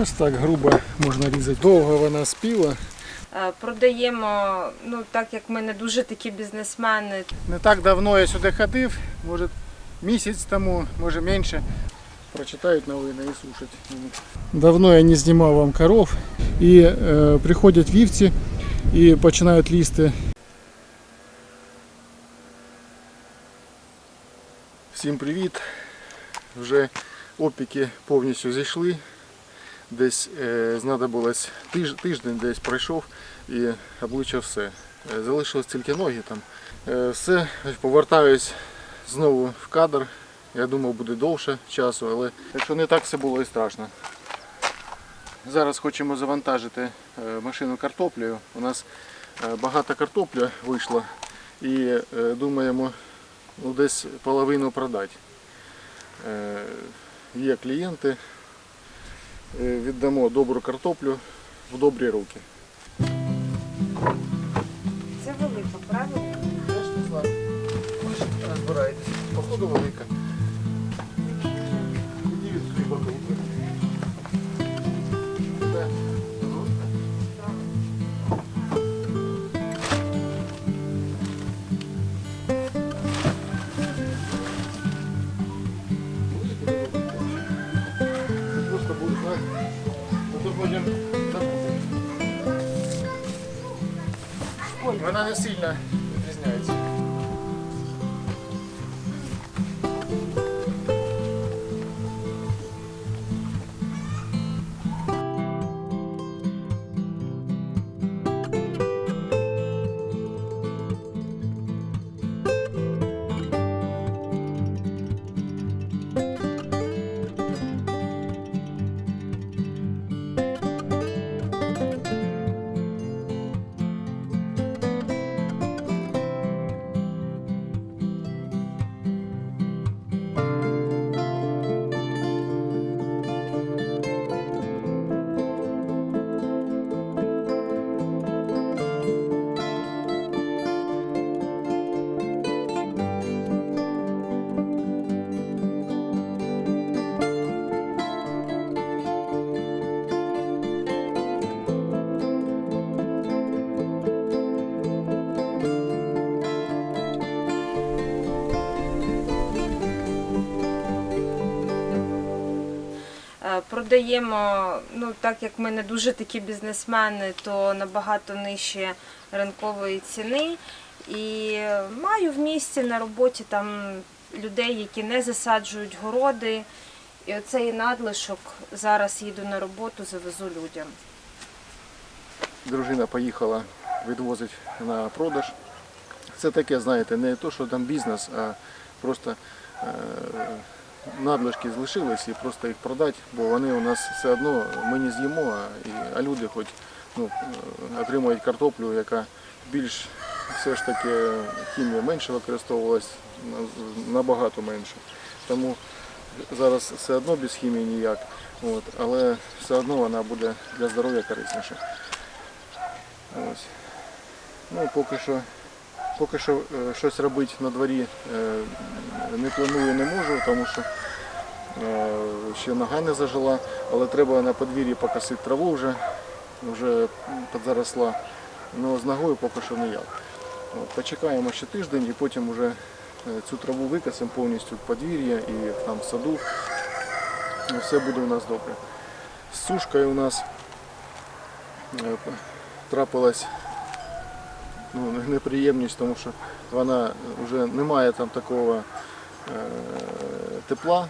Ось так грубо можна різати. Довго вона спіла. Е, Продаємо, ну так як ми не дуже такі бізнесмени, Не так давно я сюди ходив, може місяць тому, може менше. Прочитають новини і слушать. Давно я не знімав вам коров. І е, приходять вівці і починають лізти. Всім привіт! Вже опіки повністю зійшли. Десь е, знадобилось тиж, тиждень, десь пройшов і обличчя все. Е, залишилось тільки ноги там. Е, все, повертаюсь знову в кадр. Я думав, буде довше часу, але якщо не так, все було і страшно. Зараз хочемо завантажити машину картоплею. У нас багато картопля вийшло і думаємо ну, десь половину продати. Є клієнти, віддамо добру картоплю в добрі руки. це велика, правильно? Розбираєтесь. Походу велика. Вона не Продаємо, ну так як ми не дуже такі бізнесмени, то набагато нижче ринкової ціни. І маю в місті на роботі там людей, які не засаджують городи. І оцей надлишок зараз їду на роботу, завезу людям. Дружина поїхала відвозить на продаж. Це таке, знаєте, не то, що там бізнес, а просто е, надлишки залишились і просто їх продати, бо вони у нас все одно ми не з'їмо, а, люди хоч ну, е, отримують картоплю, яка більш все ж таки хімія менше використовувалась, набагато менше. Тому зараз все одно без хімії ніяк, от, але все одно вона буде для здоров'я корисніша. Ось. Ну, поки що, поки що е, щось робити на дворі е, не планую, не можу, тому що е, ще нога не зажила, але треба на подвір'ї покосити траву вже, вже підзаросла. Ну, з ногою поки що ніяк. От, почекаємо ще тиждень і потім вже цю траву викосимо повністю в подвір'я і там в саду. Все буде у нас добре. З сушкою у нас трапилась ну, неприємність, тому що вона вже не має там такого е, тепла,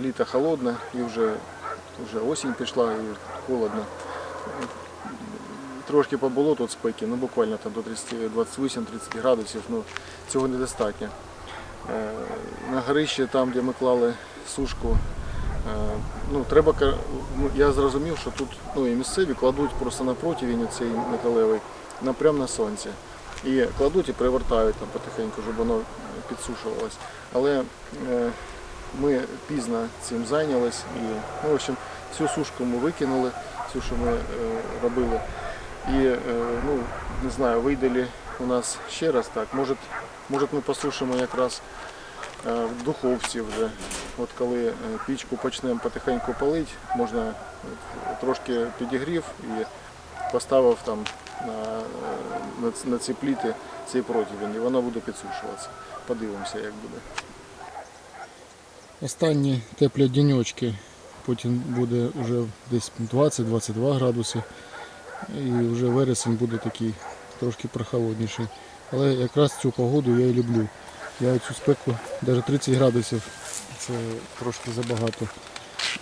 літо холодне і вже, вже осінь пішла і холодно. Трошки побуло тут спеки, ну буквально там до 28-30 градусів, ну цього недостатньо. Е, На горищі, там, де ми клали сушку, е, ну, треба, ну, я зрозумів, що тут ну, і місцеві кладуть просто на противень цей металевий, на, прямо на сонці. І кладуть і привертають там потихеньку, щоб воно підсушувалось. Але е, ми пізно цим зайнялись і ну, в общем, всю сушку ми викинули, всю, що ми е, робили. І е, ну, не знаю, вийде ли у нас ще раз так. Може, може ми посушимо якраз е, в духовці вже. От коли е, пічку почнемо потихеньку палити, можна е, трошки підігрів і поставив там на, на, на ці пліти цей противень, і воно буде підсушуватися. Подивимося, як буде. Останні теплі діньочки, потім буде вже десь 20-22 градуси. І вже вересень буде такий трошки прохолодніший. Але якраз цю погоду я і люблю. Я цю спеку навіть 30 градусів це трошки забагато.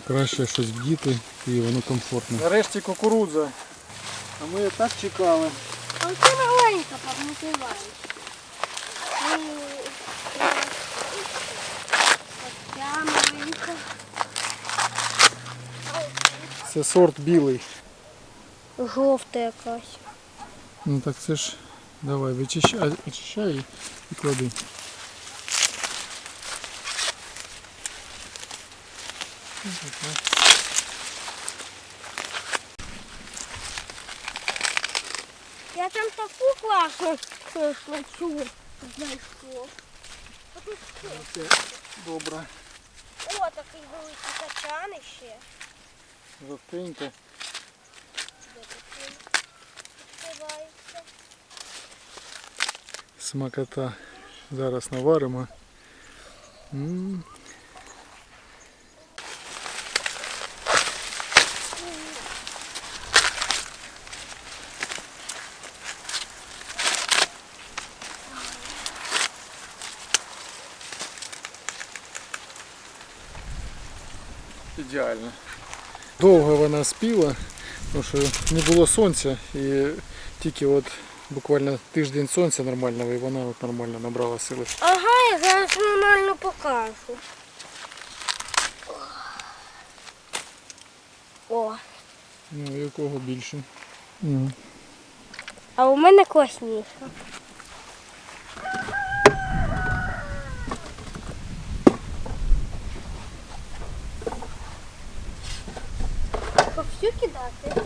Краще щось вдіти і воно комфортне. Нарешті кукурудза. А ми її так чекали. А це маленька. Маленька. Це сорт білий. Жовта якась. Ну так це ж давай вичищай, очищай і- клади. Я там класну шашлачу знайшов. А тут що? Це добре. О, такий великий качан іще. Відкривається. Смакота. Зараз наваримо. М. Ідеально. Довго вона спіла, тому що не було сонця і тільки от буквально тиждень сонця нормального і вона от нормально набрала сили. Ага, я зараз нормально покажу. О, Ну, якого більше. а у мене класніше. Що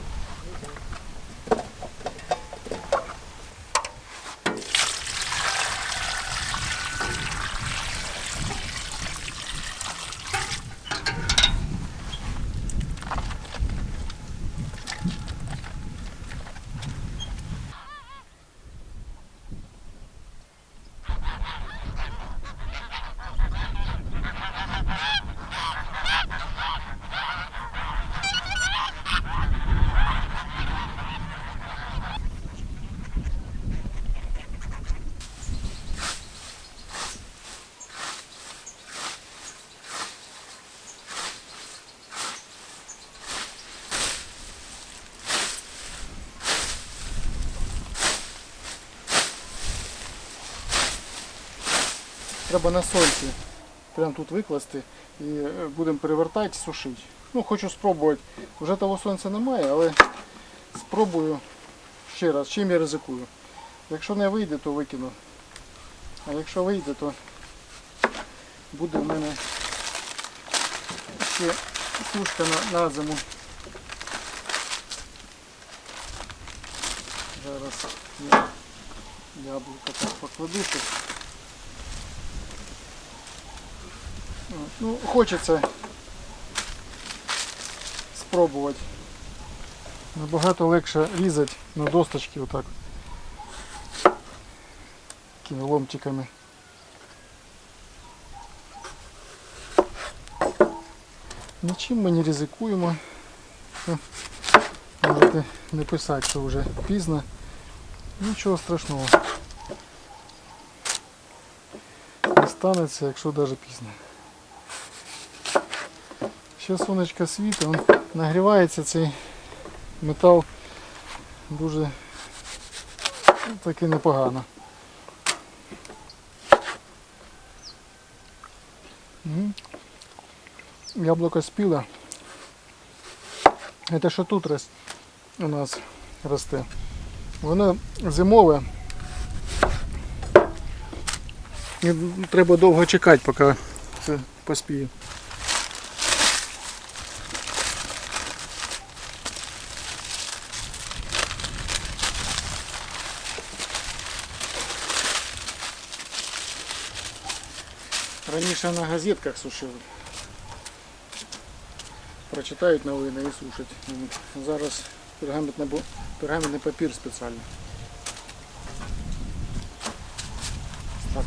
Треба на сольці. Прямо тут викласти і е, будемо перевертати, сушити. Ну, хочу спробувати. Вже того сонця немає, але спробую ще раз, чим я ризикую. Якщо не вийде, то викину. А якщо вийде, то буде в мене ще сушка на, на зиму. Зараз я яблуко так покладу тут. От, Ну, хочеться спробувати. Набагато легше різати на досточки отак. Такими ломтиками. Нічим ми не ризикуємо. Можете не писати, що вже пізно. Нічого страшного. Не станеться, якщо навіть пізно. Ще сонечко світить, он нагрівається цей метал дуже ну, таки непогано. Яблуко спіло. Це що тут у нас росте. Воно зимове. І треба довго чекати, поки це поспіє. Раніше Раніше на газетках сушили. Прочитають новини і сушать. Зараз пергаментний, бу- пергаментний папір спеціальний. Так.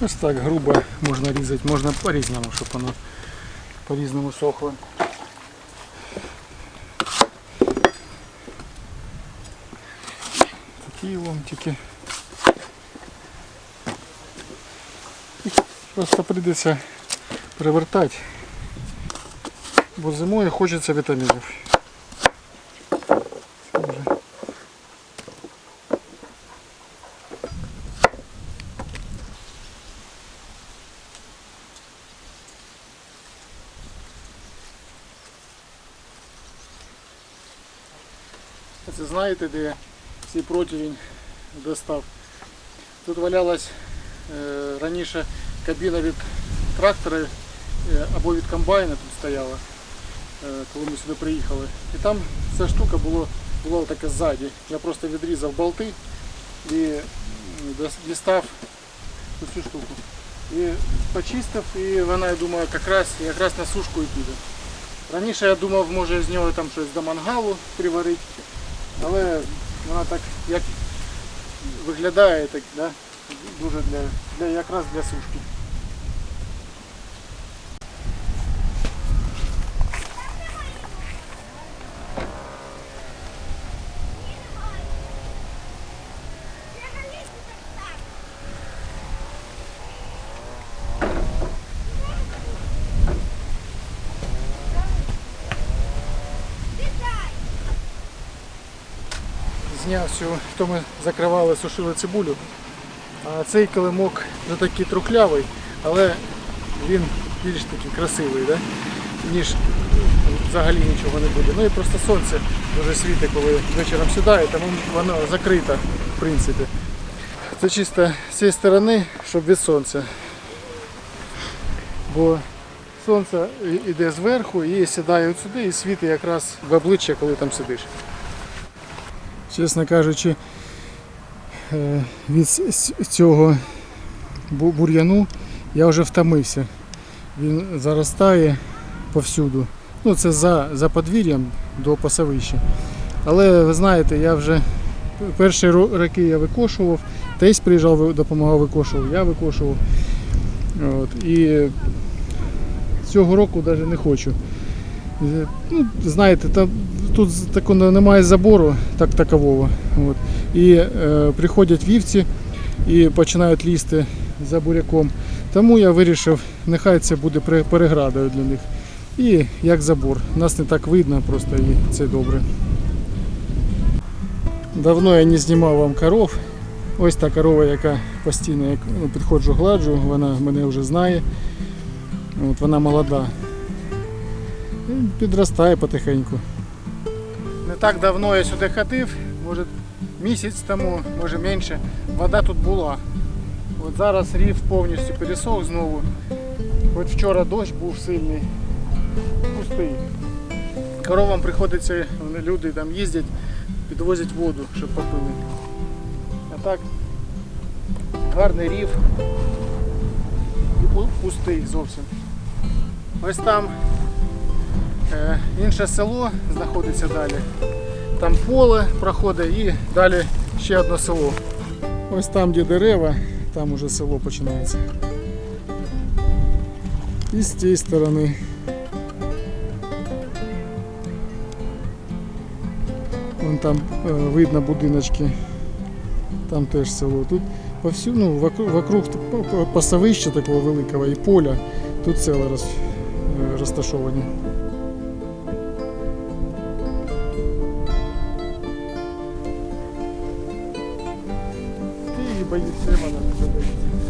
Ось так грубо можна різати, можна по-різному, щоб воно по-різному сохло. Такі ломтики. Просто прийдеться перевертати, бо зимою хочеться вітамінів. Це знаєте, де цей противень достав? Тут валялась е, раніше кабіна від трактора е, або від комбайна тут стояла, е, коли ми сюди приїхали. І там ця штука була, була така ззаді. Я просто відрізав болти і дістав цю штуку. І почистив, і вона, я думаю, якраз, якраз на сушку і піде. Раніше я думав, може з нього там щось до мангалу приварити, але вона так як виглядає так, да? дуже для, для якраз для сушки. Цю, то ми закривали, сушили цибулю. А цей килимок вже такий трухлявий, але він більш такий красивий, да? ніж взагалі нічого не буде. Ну і просто сонце дуже світить, коли вечором сідає, тому воно закрите, в принципі. Це чисто з цієї сторони, щоб від сонця. Бо сонце йде зверху і сідає от сюди і світить якраз в обличчя, коли там сидиш. Чесно кажучи, е, від цього бур'яну я вже втомився. Він заростає повсюду. Ну, це за, за подвір'ям до пасовища. Але ви знаєте, я вже перші роки я викошував, Тесь приїжджав, допомагав викошував, я викошував. От, і цього року навіть не хочу. Ну, знаєте, там тут такого немає забору так такового. От. І е, приходять вівці і починають лізти за буряком. Тому я вирішив, нехай це буде переградою для них. І як забор. Нас не так видно, просто і це добре. Давно я не знімав вам коров. Ось та корова, яка постійно як ну, підходжу, гладжу, вона мене вже знає. От, вона молода. І Підростає потихеньку. Не так давно я сюди ходив, може місяць тому, може менше. Вода тут була. От зараз рів повністю пересох знову. От вчора дощ був сильний, пустий. Коровам приходиться, вони люди там їздять, підвозять воду, щоб попили. А так гарний рів і пустий зовсім. Ось там інше село знаходиться далі. Там поле проходить і далі ще одне село. Ось там, де дерева, там уже село починається. І з тієї сторони. Вон там е, видно будиночки. Там теж село. Тут повсюду, ну, вокруг, вокруг пасовища такого великого і поля. Тут села роз, е, розташовані. боюсь вона дуже.